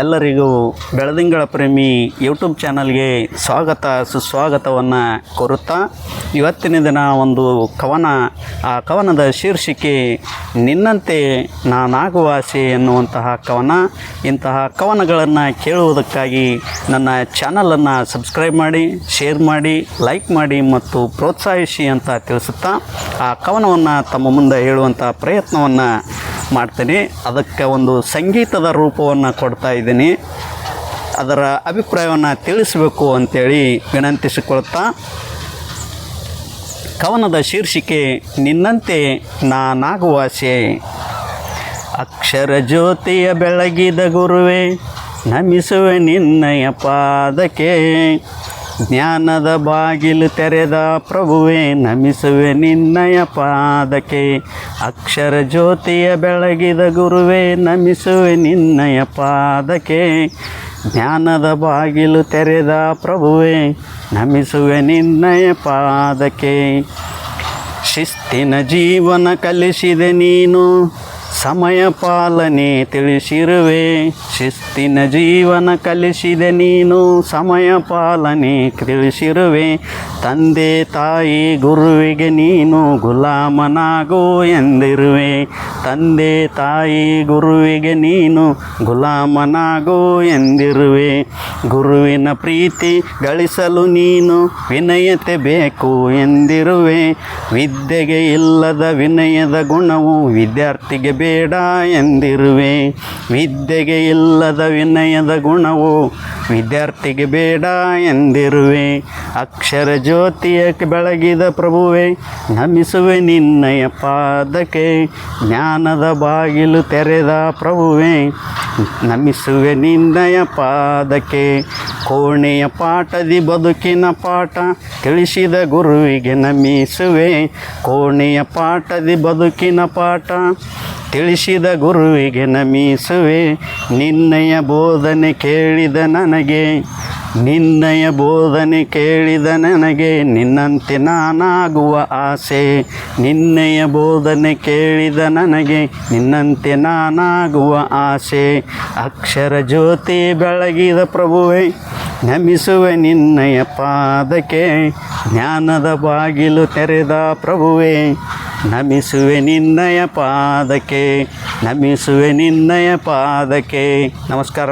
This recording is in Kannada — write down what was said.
ಎಲ್ಲರಿಗೂ ಬೆಳದಿಂಗಳ ಪ್ರೇಮಿ ಯೂಟ್ಯೂಬ್ ಚಾನಲ್ಗೆ ಸ್ವಾಗತ, ಸುಸ್ವಾಗತವನ್ನು ಕೋರುತ್ತಾ ಇವತ್ತಿನ ದಿನ ಒಂದು ಕವನ, ಆ ಕವನದ ಶೀರ್ಷಿಕೆ, ನಿನ್ನಂತೆ ನಾನಾಗುವ ಆಸೆ ಎನ್ನುವಂತಹ ಕವನ. ಇಂತಹ ಕವನಗಳನ್ನು ಕೇಳುವುದಕ್ಕಾಗಿ ನನ್ನ ಚಾನಲನ್ನು ಸಬ್ಸ್ಕ್ರೈಬ್ ಮಾಡಿ, ಶೇರ್ ಮಾಡಿ, ಲೈಕ್ ಮಾಡಿ ಮತ್ತು ಪ್ರೋತ್ಸಾಹಿಸಿ ಅಂತ ತಿಳಿಸುತ್ತಾ ಆ ಕವನವನ್ನು ತಮ್ಮ ಮುಂದೆ ಹೇಳುವಂಥ ಪ್ರಯತ್ನವನ್ನು ಮಾಡ್ತೀನಿ. ಅದಕ್ಕೆ ಒಂದು ಸಂಗೀತದ ರೂಪವನ್ನು ಕೊಡ್ತಾ ಇದ್ದೀನಿ. ಅದರ ಅಭಿಪ್ರಾಯವನ್ನು ತಿಳಿಸಬೇಕು ಅಂತೇಳಿ ವಿನಂತಿಸಿಕೊಳ್ತಾ. ಕವನದ ಶೀರ್ಷಿಕೆ, ನಿನ್ನಂತೆ ನಾನಾಗುವಾಸೆ ಅಕ್ಷರ ಜ್ಯೋತಿಯ ಬೆಳಗಿದ ಗುರುವೆ, ನಮಿಸುವೆ ನಿನ್ನಯ ಪಾದಕ್ಕೆ. ಜ್ಞಾನದ ಬಾಗಿಲು ತೆರೆದ ಪ್ರಭುವೆ, ನಮಿಸುವೆ ನಿನ್ನಯ ಪಾದಕ್ಕೆ. ಅಕ್ಷರ ಜ್ಯೋತಿಯ ಬೆಳಗಿದ ಗುರುವೇ, ನಮಿಸುವೆ ನಿನ್ನಯ ಪಾದಕ್ಕೆ. ಜ್ಞಾನದ ಬಾಗಿಲು ತೆರೆದ ಪ್ರಭುವೆ, ನಮಿಸುವೆ ನಿನ್ನಯ ಪಾದಕ್ಕೆ. ಶಿಸ್ತಿನ ಜೀವನ ಕಲಿಸಿದೆ ನೀನು. ಸಮಯ ಪಾಲನೆ ತಿಳಿಸಿರುವೆ. ಶಿಸ್ತಿನ ಜೀವನ ಕಲಿಸಿದೆ ನೀನು. ಸಮಯ ಪಾಲನೆ ತಿಳಿಸಿರುವೆ. ತಂದೆ, ತಾಯಿ, ಗುರುವಿಗೆ ನೀನು ಗುಲಾಮನಾಗೋ ಎಂದಿರುವೆ. ತಂದೆ, ತಾಯಿ, ಗುರುವಿಗೆ ನೀನು ಗುಲಾಮನಾಗೋ ಎಂದಿರುವೆ. ಗುರುವಿನ ಪ್ರೀತಿ ಗಳಿಸಲು ನೀನು ವಿನಯತೆ ಬೇಕು ಎಂದಿರುವೆ. ವಿದ್ಯೆಗೆ ಇಲ್ಲದ ವಿನಯದ ಗುಣವು ವಿದ್ಯಾರ್ಥಿಗೆ ಬೇಡ ಎಂದಿರುವೆ. ವಿದ್ಯೆಗೆ ಇಲ್ಲದ ವಿನಯದ ಗುಣವು ವಿದ್ಯಾರ್ಥಿಗೆ ಬೇಡ ಎಂದಿರುವೆ. ಅಕ್ಷರ ಜ್ಯೋತಿಯ ಬೆಳಗಿದ ಪ್ರಭುವೆ, ನಮಿಸುವೆ ನಿನ್ನಯ ಪಾದಕ್ಕೆ. ಜ್ಞಾನದ ಬಾಗಿಲು ತೆರೆದ ಪ್ರಭುವೆ, ನಮಿಸುವೆ ನಿನ್ನಯ ಪಾದಕ್ಕೆ. ಕೋಣೆಯ ಪಾಠದಿ ಬದುಕಿನ ಪಾಠ ತಿಳಿಸಿದ ಗುರುವಿಗೆ ನಮಿಸುವೆ. ಕೋಣೆಯ ಪಾಠದಿ ಬದುಕಿನ ಪಾಠ ತಿಳಿಸಿದ ಗುರುವಿಗೆ ನಮಿಸುವೆ. ನಿನ್ನಯ ಬೋಧನೆ ಕೇಳಿದ ನನಗೆ, ನಿನ್ನಯ ಬೋಧನೆ ಕೇಳಿದ ನನಗೆ, ನಿನ್ನಂತೆ ನಾನಾಗುವ ಆಸೆ. ನಿನ್ನಯ ಬೋಧನೆ ಕೇಳಿದ ನನಗೆ, ನಿನ್ನಂತೆ ನಾನಾಗುವ ಆಸೆ. ಅಕ್ಷರ ಜ್ಯೋತಿ ಬೆಳಗಿದ ಪ್ರಭುವೆ ನಮಿಸುವೆ ನಿನ್ನಯ ಪಾದಕ್ಕೆ ಜ್ಞಾನದ ಬಾಗಿಲು ತೆರೆದ ಪ್ರಭುವೆ ನಮಿಸುವೆ ನಿನ್ನಯ ಪಾದಕ್ಕೆ ನಮಿಸುವೆ ನಿನ್ನಯ ಪಾದಕ್ಕೆ. ನಮಸ್ಕಾರ.